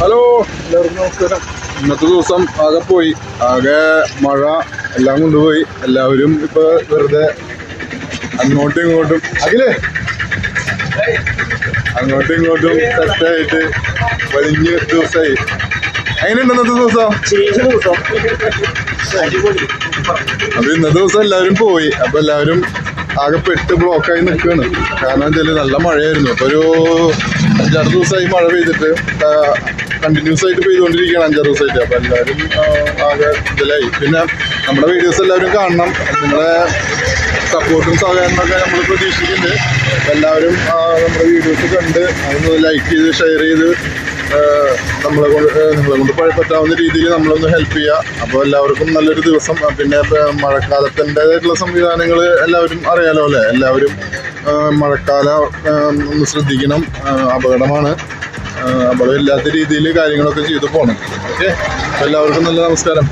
Hello എല്ലാവർക്കും നമസ്കാരം. ഇന്നത്തെ ദിവസം ആകെ പോയി. ആകെ മഴ എല്ലാം കൊണ്ടുപോയി. എല്ലാവരും ഇപ്പൊ വെറുതെ അങ്ങോട്ടും ഇങ്ങോട്ടും. അഖിലേ അങ്ങോട്ടും ഇങ്ങോട്ടും തെറ്റായിട്ട് വലിഞ്ഞ ദിവസമായി എങ്ങനെയുണ്ട് ഇന്നത്തെ ദിവസം. അപ്പൊ ഇന്നത്തെ ദിവസം എല്ലാവരും പോയി. അപ്പൊ എല്ലാവരും ആകെ പെട്ട് ബ്ലോക്കായി നിൽക്കുകയാണ് കാരണം എന്തെങ്കിലും നല്ല മഴയായിരുന്നു. അപ്പൊ ഒരു അഞ്ചാറ് ദിവസമായി മഴ പെയ്തിട്ട് കണ്ടിന്യൂസ് ആയിട്ട് പെയ്തുകൊണ്ടിരിക്കുകയാണ് അഞ്ചാറ് ദിവസമായിട്ട്. അപ്പോൾ എല്ലാവരും ആകെ ഇതിലായി. പിന്നെ നമ്മുടെ വീഡിയോസ് എല്ലാവരും കാണണം. നിങ്ങളെ സപ്പോർട്ടും സഹകരണമൊക്കെ നമ്മൾ പ്രതീക്ഷിക്കുന്നുണ്ട്. എല്ലാവരും നമ്മുടെ വീഡിയോസ് കണ്ട് അതൊന്ന് ലൈക്ക് ചെയ്ത് ഷെയർ ചെയ്ത് നമ്മളെ കൊണ്ട് നമ്മളെ കൊണ്ട് പറ്റാവുന്ന രീതിയിൽ നമ്മളൊന്ന് ഹെൽപ്പ് ചെയ്യുക അപ്പോൾ എല്ലാവർക്കും നല്ലൊരു ദിവസം. പിന്നെ മഴക്കാലത്തിന്റെതായിട്ടുള്ള സംവിധാനങ്ങൾ എല്ലാവരും അറിയാലോ അല്ലേ? എല്ലാവരും മഴക്കാലം ഒന്ന് ശ്രദ്ധിക്കണം. അപകടമാണ്. അപകടമില്ലാത്ത രീതിയിൽ കാര്യങ്ങളൊക്കെ ചെയ്തു പോകണം ഓക്കെ? എല്ലാവർക്കും നല്ല നമസ്കാരം.